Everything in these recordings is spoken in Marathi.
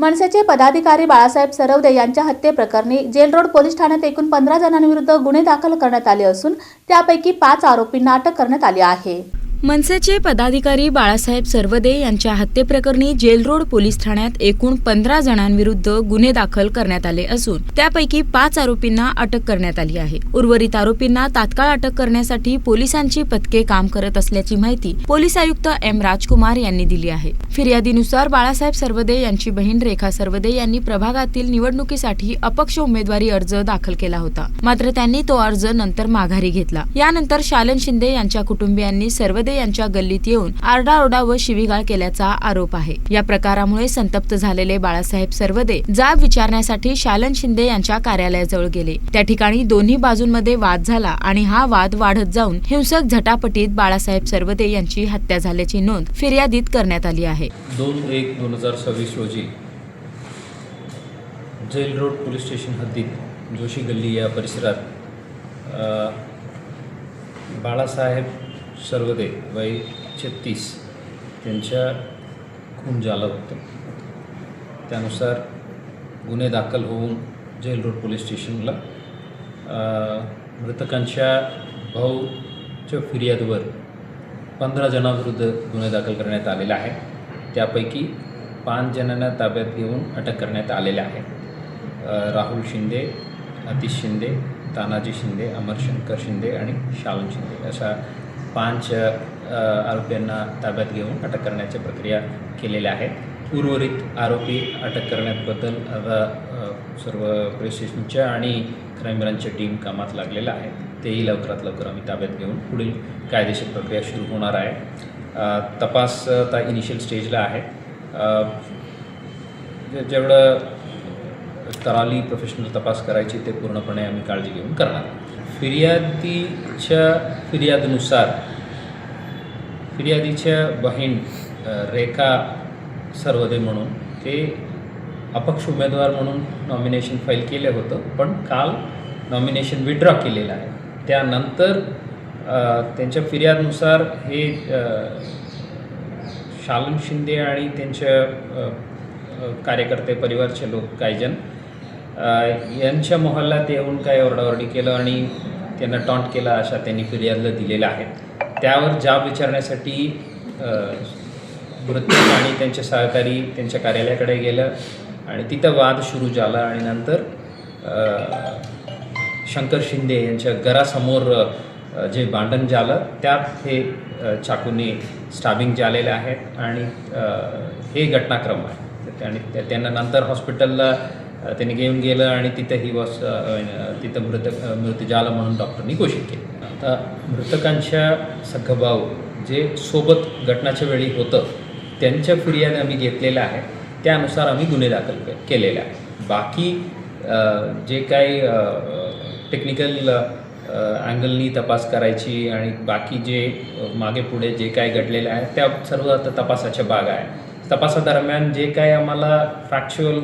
मनसेचे पदाधिकारी बाळासाहेब सरवदे यांच्या हत्येप्रकरणी जेल रोड पोलीस ठाण्यात एकूण पंधरा जणांविरुद्ध गुन्हे दाखल करण्यात आले असून त्यापैकी पाच आरोपींना अटक करण्यात आली आहे. मनसेचे पदाधिकारी बाळासाहेब सर्वदे यांच्या हत्येप्रकरणी जेल रोड पोलीस ठाण्यात एकूण पंधरा जणांविरुद्ध गुन्हे दाखल करण्यात आले असून त्यापैकी पाच आरोपींना अटक करण्यात आली आहे. उर्वरित आरोपींना तात्काळ अटक करण्यासाठी पोलिसांची पथके काम करत असल्याची माहिती पोलीस आयुक्त एम राजकुमार यांनी दिली आहे. फिर्यादीनुसार बाळासाहेब सर्वदे यांची बहीण रेखा सर्वदे यांनी प्रभागातील निवडणुकीसाठी अपक्ष उमेदवारी अर्ज दाखल केला होता. मात्र त्यांनी तो अर्ज नंतर माघारी घेतला. यानंतर शालन शिंदे यांच्या कुटुंबियांनी सरवदे यांच्या गल्लीत येऊन आरडाओरडा व शिवीगाळ केल्याचा आरोप आहे. या प्रकारामुळे संतप्त झालेले बाळासाहेब सर्वदे जाब विचारण्यासाठी शालन शिंदे यांच्या कार्यालयाजवळ गेले. त्या ठिकाणी दोन्ही बाजूंमध्ये वाद झाला आणि हा वाद वाढत जाऊन हिंसक झटापटीत बाळासाहेब सर्वदे यांची हत्या झाल्याची नोंद फिर्यादीत करण्यात आली आहे. दोन एक दोन हजार सव्वीस रोजी जेल रोड पोलीस स्टेशन हद्दीत जोशी गल्ली या परिसरात बाळासाहेब सर्वदे वय छत्तीस त्यांच्या खून झालं होतं. त्यानुसार गुन्हे दाखल होऊन जेल रोड पोलीस स्टेशनला मृतकांच्या भाऊच्या फिर्यादवर पंधरा जणांविरुद्ध गुन्हे दाखल करण्यात आलेला आहे. त्यापैकी पाच जणांना ताब्यात घेऊन अटक करण्यात आलेल्या आहे. राहुल शिंदे अतिश शिंदे तानाजी शिंदे अमरशंकर शिंदे आणि शालन शिंदे अशा पाच आरोपींना ताब्यात घेऊन अटक करण्याच्या प्रक्रिया केलेल्या आहेत उर्वरित आरोपी अटक करण्याबद्दल आता सर्व पोलीस स्टेशनच्या आणि क्राईम ब्रांचच्या टीम कामात लागलेल्या आहेत तेही लवकरात लवकर आम्ही ताब्यात घेऊन पुढील कायदेशीर प्रक्रिया सुरू होणार आहे. तपास आता इनिशियल स्टेजला आहे. जेवढं तराली प्रोफेशनल तपास करायची ते पूर्णपणे आम्ही काळजी घेऊन करणार. फिर्यादीच्या फिर्यादनुसार फिर्यादीच्या बहीण रेखा सर्वदे म्हणून ते अपक्ष उमेदवार म्हणून नॉमिनेशन फाईल केलं होतं पण काल नॉमिनेशन विड्रॉ केलेलं आहे. त्यानंतर त्यांच्या फिर्यादनुसार हे शालन शिंदे आणि त्यांच्या कार्यकर्ते परिवारचे लोक काहीजण यांच्या मोहल्ल्यात येऊन काही ओरडाओरडी केलं आणि त्यांना टॉन्ट केला अशा त्यांनी फिर्यादला दिलेल्या आहेत. त्यावर जाब विचारण्यासाठी अ, आणि त्यांचे सहकारी त्यांच्या कार्यालयाकडे गेलं आणि तिथं वाद सुरू झाला आणि नंतर शंकर शिंदे यांच्या घरासमोर जे भांडण झालं त्यात हे चाकूने स्टाबिंग झालेलं आहेत आणि हे घटनाक्रम आहे. आणि त्या- त्यांना नंतर हॉस्पिटलला त्यांनी घेऊन गेलं आणि तिथं ही वॉस तिथं मृत अ, झाला म्हणून डॉक्टरनी घोषित केलं. आता मृतकांच्या सखभाऊ जे सोबत घटनाच्या वेळी होतं त्यांच्या फिर्याद आम्ही घेतलेल्या आहे. त्यानुसार आम्ही गुन्हे दाखल केलेले आहे. बाकी जे काही टेक्निकल अँगलनी तपास करायची आणि बाकी जे मागे पुढे जे काय घडलेलं आहे त्या सर्व आता तपासाच्या भाग आहे. तपासादरम्यान जे काही आम्हाला फॅक्च्युअल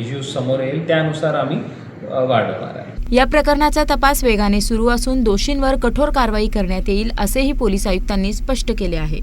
इश्यूज समोर येईल त्यानुसार आम्ही वाढवणार आहे. या प्रकरणाचा तपास वेगाने सुरू असून दोषींवर कठोर कारवाई करण्यात येईल असेही पोलीस आयुक्तांनी स्पष्ट केले आहे.